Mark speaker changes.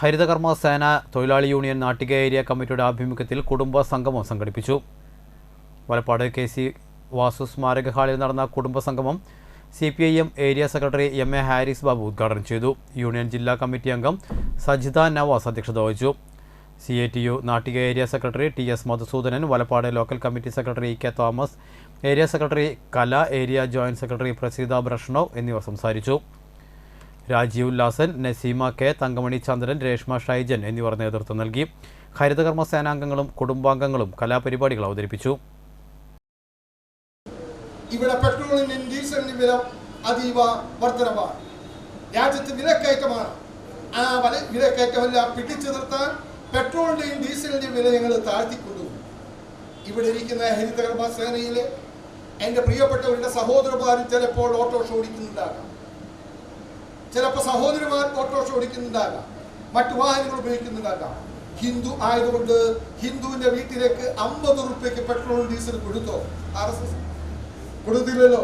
Speaker 1: ഹരിതകർമ്മ സേന തൊഴിലാളി union Nattika area കമ്മിറ്റിയുടെ ആഭിമുഖ്യത്തിൽ കുടുംബ സംഗമം സംഘടിപ്പിച്ചു. വലപ്പാട് കെ സി വാസു സ്മാരക ഹാളിൽ നടന്ന കുടുംബ സംഗമം C P I M area secretary M A Haris Babu ഉദ്ഘാടനം ചെയ്തു. യൂണിയൻ ജില്ലാ കമ്മിറ്റി അംഗം സജിത നവാസ് അധ്യക്ഷത വഹിച്ചു. C A T U Nattika area secretary T S Madhusoodanan Valappad local committee secretary K Thomas area secretary Kala area joint secretary Praseetha Brashno എന്നിവർ സംസാരിച്ചു. Rajeev Ullasan Naseema K Thankamani Chandran Reshma Shaijan എന്നിവർ നേതൃത്വം നൽകി. ഹരിതകർമ്മ സേനാംഗങ്ങളും കുടുംബാംഗങ്ങളും കലാപരിപാടികൾ അവതരിപ്പിച്ചു.
Speaker 2: ഇവിടെ പെട്രോളിനും ഡീസലിനും വില അതീവ വർധനമാണ് രാജ്യത്ത് വിലക്കയറ്റമാണ്. ആ വില വിലക്കയറ്റമെല്ലാം പിടിച്ചു നിർത്താൻ പെട്രോളിന്റെയും ഡീസലിന്റെയും വില ഞങ്ങൾ താഴ്ത്തിക്കൊണ്ടു. ഇവിടെ ഇരിക്കുന്ന ഹരിതകർമ്മ സേനയിലെ എന്റെ പ്രിയപ്പെട്ടവരുടെ സഹോദരന്മാരും ചിലപ്പോൾ ഓട്ടോറിക്ഷ ഓടിക്കുന്നുണ്ടാകാം ചിലപ്പോൾ സഹോദരിമാർ ഓട്ടോറിക്ഷ ഓടിക്കുന്നുണ്ടാകാം. മറ്റു വാഹനങ്ങൾ ഉപയോഗിക്കുന്നുണ്ടാകാം. ഹിന്ദു ആയതുകൊണ്ട് ഹിന്ദുവിന്റെ വീട്ടിലേക്ക് അമ്പത് റുപ്യക്ക് പെട്രോളും ഡീസലും കൊടുത്തോ? R S S കൊടുത്തില്ലല്ലോ.